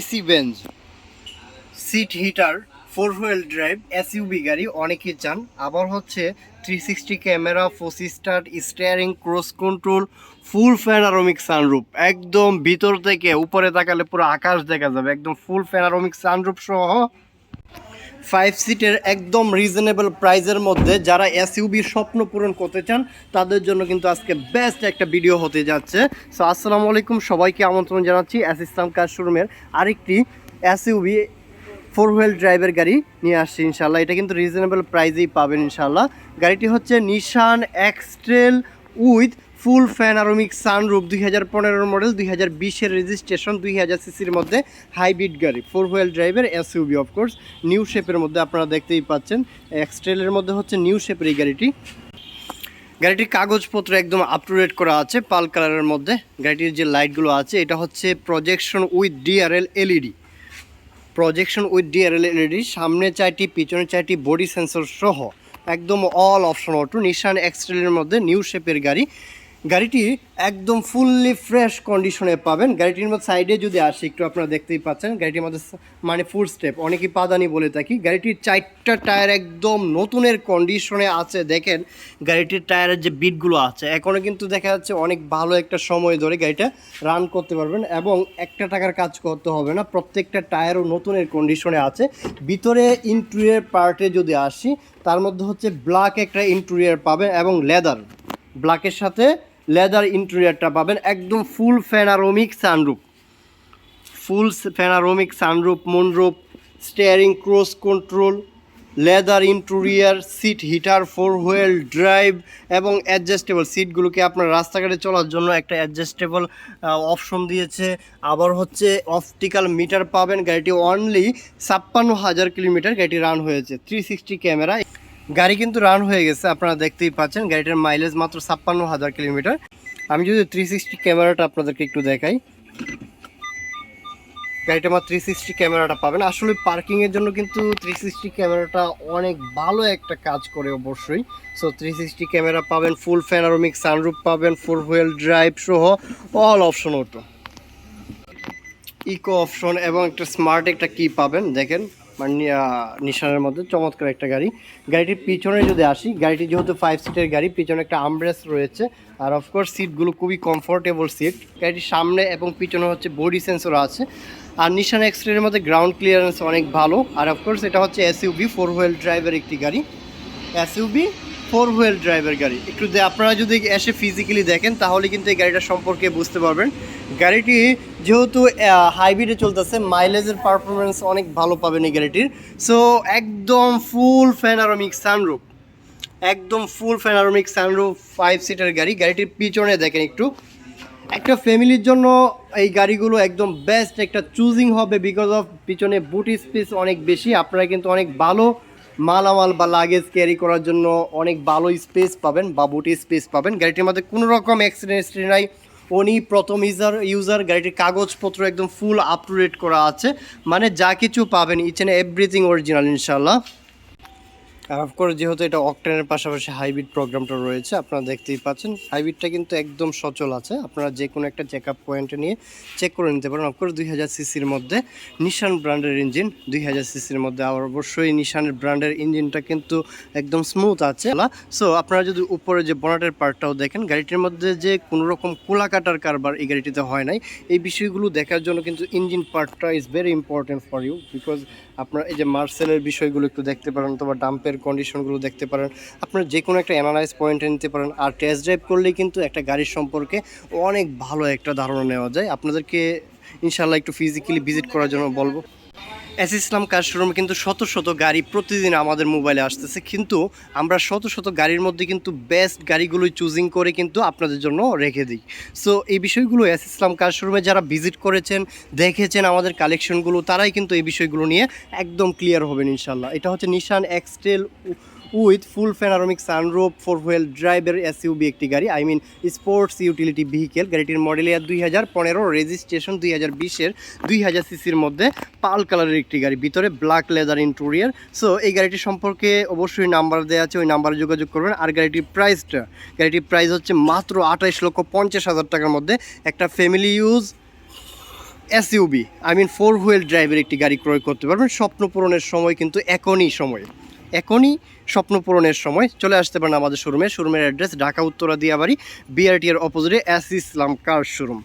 AC bench seat heater, four wheel drive SUV গাড়ি অনেকেই চান। আবার হচ্ছে three sixty camera foci start steering cruise control full panoramic sunroof একদম ভিতর থেকে উপরে তাকালে পুরো আকাশ দেখা যাবে। একদম ফুল ফ্যানারোমিক সানরুপ সহ ফাইভ সিটের একদম রিজনেবল প্রাইজের মধ্যে যারা এসইউবির স্বপ্ন পূরণ করতে চান, তাদের জন্য কিন্তু আজকে বেস্ট একটা ভিডিও হতে যাচ্ছে। সো আসসালামু আলাইকুম, সবাইকে আমন্ত্রণ জানাচ্ছি অ্যাস ইসলাম কার শোরুমের আরেকটি এসইউবি ফোর হুইল ড্রাইভের গাড়ি নিয়ে আসছি ইনশাল্লাহ এটা কিন্তু রিজনেবল প্রাইজেই পাবেন ইনশাল্লাহ গাড়িটি হচ্ছে Nissan X Trail with full fan panoramic sunroof দুই হাজার পনেরোর মডেল, দুই হাজার বিশের রেজিস্ট্রেশন, দুই হাজার সিসির মধ্যে হাইব্রিড গাড়ি, ফোর হুইল ড্রাইভের এসইউবি অফকোর্স নিউ শেপের মধ্যে আপনারা দেখতেই পাচ্ছেন। এক্সট্রেলের মধ্যে হচ্ছে নিউ শেপের এই গাড়িটি। গাড়িটির কাগজপত্র একদম আপ টু ডেট করা আছে, পাল কালারের মধ্যে। গাড়িটির যে লাইটগুলো আছে, এটা হচ্ছে projection with DRL LED projection with DRL LED সামনে চারটি, পিছনে চারটি বডি সেন্সর সহ। একদম অল অপশন অটো নিশান এক্সট্রেলের মধ্যে নিউ শেপের গাড়ি। গাড়িটি একদম ফুললি ফ্রেশ কন্ডিশনে পাবেন। গাড়িটির মধ্যে সাইডে যদি আসি, একটু আপনারা দেখতেই পাচ্ছেন, গাড়িটির মধ্যে মানে ফুল স্টেপ অনেকেই পাদানি বলে থাকি। গাড়িটির চারটা টায়ার একদম নতুনের কন্ডিশনে আছে, দেখেন। গাড়িটির টায়ারের যে বিটগুলো আছে এখনও কিন্তু দেখা যাচ্ছে অনেক ভালো একটা সময় ধরে গাড়িটা রান করতে পারবেন এবং একটা টাকার কাজ করতে হবে না, প্রত্যেকটা টায়ারও নতুনের কন্ডিশনে আছে। ভিতরে ইন্টেরিয়ার পার্টে যদি আসি, তার মধ্যে হচ্ছে ব্ল্যাক একটা ইন্টেরিয়ার পাবেন এবং লেদার ব্ল্যাকের সাথে লেদার ইন্টেরিয়ারটা পাবেন একদম full panoramic sunroof full panoramic sunroof moonroof steering cruise control leather interior seat heater four wheel drive এবং অ্যাডজাস্টেবল সিটগুলোকে আপনার রাস্তাঘাটে চলার জন্য একটা অ্যাডজাস্টেবল অপশন দিয়েছে। আবার হচ্ছে অপটিক্যাল মিটার পাবেন। গাড়িটি অনলি ছাপ্পান্ন হাজার কিলোমিটার গাড়িটি রান হয়েছে। থ্রি সিক্সটি ক্যামেরা গাড়ি কিন্তু রান হয়ে গেছে, আপনারা দেখতেই পাচ্ছেন, গাড়িটার মাইলেজ মাত্র ছাপ্পান্ন হাজার কিলোমিটার আমি যদি থ্রি সিক্সটি ক্যামেরাটা আপনাদেরকে একটু দেখাই। গাড়িটা আমার থ্রি সিক্সটি ক্যামেরাটা পাবেন। আসলে পার্কিংয়ের জন্য কিন্তু থ্রি সিক্সটি ক্যামেরাটা অনেক ভালো একটা কাজ করে অবশ্যই। সো থ্রি সিক্সটি ক্যামেরা পাবেন ফুল ফ্যানারোমিক সানরুফ পাবেন ফোর হুইল ড্রাইভ সহ all option auto eco option এবং একটা স্মার্ট একটা কি পাবেন, দেখেন। মানে নিশানের মধ্যে চমৎকার একটা গাড়ি। গাড়িটির পিছনে যদি আসি, গাড়িটি যেহেতু ফাইভ সিটের গাড়ি, পিছনে একটা আমব্রেস রয়েছে। আর অফকোর্স সিটগুলো খুবই কমফোর্টেবল সিট গাড়িটির সামনে এবং পিছনে হচ্ছে বডি সেন্সর আছে। আর নিশান এক্সট্রের মধ্যে গ্রাউন্ড ক্লিয়ারেন্স অনেক ভালো। আর অফকোর্স এটা হচ্ছে এসইউবি ফোর হুইল ড্রাইভের একটি গাড়ি। এসইউবি ফোর হুইল ড্রাইভের গাড়ি। একটু আপনারা যদি এসে ফিজিক্যালি দেখেন, তাহলে কিন্তু এই গাড়িটা সম্পর্কে বুঝতে পারবেন। গাড়িটি যেহেতু হাইব্রিডে চলতেছে মাইলেজের পারফরমেন্স অনেক ভালো পাবেন এই গাড়িটির। সো একদম ফুল ফ্যানারোমিক সানরুফ একদম full panoramic sunroof five seater গাড়ি। গাড়িটির পিছনে দেখেন একটু। একটা ফ্যামিলির জন্য এই গাড়িগুলো একদম বেস্ট একটা চুজিং হবে বিকজ অফ পিছনে বুট স্পেস অনেক বেশি। আপনারা কিন্তু অনেক ভালো মালামাল বা লাগেজ ক্যারি করার জন্য অনেক ভালো স্পেস পাবেন বা বুটি স্পেস পাবেন। গাড়িটির মধ্যে কোনো রকম অ্যাক্সিডেন্ট নাই। উনি প্রথম ইউজার ইউজার গাড়িটির কাগজপত্র একদম ফুল আপ টু ডেট করা আছে। মানে যা কিছু পাবেন ইচ অ্যান্ড এভরিথিং অরিজিনাল ইনশাল্লাহ আর অফকোর্স যেহেতু এটা অকটেনের পাশাপাশি হাইব্রিড প্রোগ্রামটা রয়েছে, আপনারা দেখতেই পাচ্ছেন হাইব্রিডটা কিন্তু একদম সচল আছে। আপনারা যে কোনো একটা চেক আপ পয়েন্টে নিয়ে চেক করে নিতে পারেন। অফকোর্স দুই হাজার সিসির মধ্যে নিশান ব্র্যান্ডের ইঞ্জিন দুই হাজার সিসির মধ্যে আর অবশ্যই নিশানের ব্র্যান্ডের ইঞ্জিনটা কিন্তু একদম স্মুথ আছে। সো আপনারা যদি উপরে যে বনাটের পার্টটাও দেখেন, গাড়িটির মধ্যে যে কোনো রকম কোলা কাটার কারবার এই গাড়িটিতে হয় নাই। এই বিষয়গুলো দেখার জন্য কিন্তু ইঞ্জিন পার্টটা is very important for you because আপনারা এই যে মার্সেলের বিষয়গুলো একটু দেখতে পারেন, অথবা ডাম্পের কন্ডিশনগুলো দেখতে পারেন। আপনারা যে কোনো একটা অ্যানালাইজ পয়েন্টে নিতে পারেন। আর টেস্ট ড্রাইভ করলে কিন্তু একটা গাড়ির সম্পর্কে অনেক ভালো একটা ধারণা নেওয়া যায়। আপনাদেরকে ইনশাল্লাহ একটু ফিজিক্যালি ভিজিট করার জন্য বলব। এস ইসলাম কার শোরুমে কিন্তু শত শত গাড়ি প্রতিদিন আমাদের মোবাইলে আসতেছে, কিন্তু আমরা শত শত গাড়ির মধ্যে কিন্তু বেস্ট গাড়িগুলোই চুজিং করে কিন্তু আপনাদের জন্য রেখে দিই। সো এই বিষয়গুলো এস ইসলাম কার শোরুমে যারা ভিজিট করেছেন, দেখেছেন আমাদের কালেকশনগুলো তারাই কিন্তু এই বিষয়গুলো নিয়ে একদম ক্লিয়ার হবেন ইনশাল্লাহ এটা হচ্ছে Nissan X Trail with full panoramic sunroof four wheel ড্রাইভের এসইউবি একটি গাড়ি, I mean sports utility vehicle. গাড়িটির মডেল ইয়ার দুই হাজার পনেরো, রেজিস্ট্রেশন দুই হাজার বিশের দুই হাজার সিসির মধ্যে পাল কালারের একটি গাড়ি, ভিতরে ব্ল্যাক লেদার ইন্টেরিয়ার। সো, এই গাড়িটি সম্পর্কে অবশ্যই নাম্বার দেওয়া আছে, ওই নাম্বারে যোগাযোগ করবেন। আর গাড়িটির প্রাইসটা, গাড়িটির প্রাইস হচ্ছে মাত্র আঠাইশ লক্ষ পঞ্চাশ হাজার টাকার মধ্যে একটা family use SUV I mean four wheel ড্রাইভের একটি গাড়ি ক্রয় করতে পারবেন। স্বপ্ন পূরণের সময় কিন্তু এখনই সময়। এখনই স্বপ্ন পূরণের সময়। চলে আসতে পারেন আমাদের শোরুমে। শোরুমের অ্যাড্রেস ঢাকা, উত্তরা, দিয়াবাড়ি এর অপোজিটে এস ইসলাম কার শোরুম।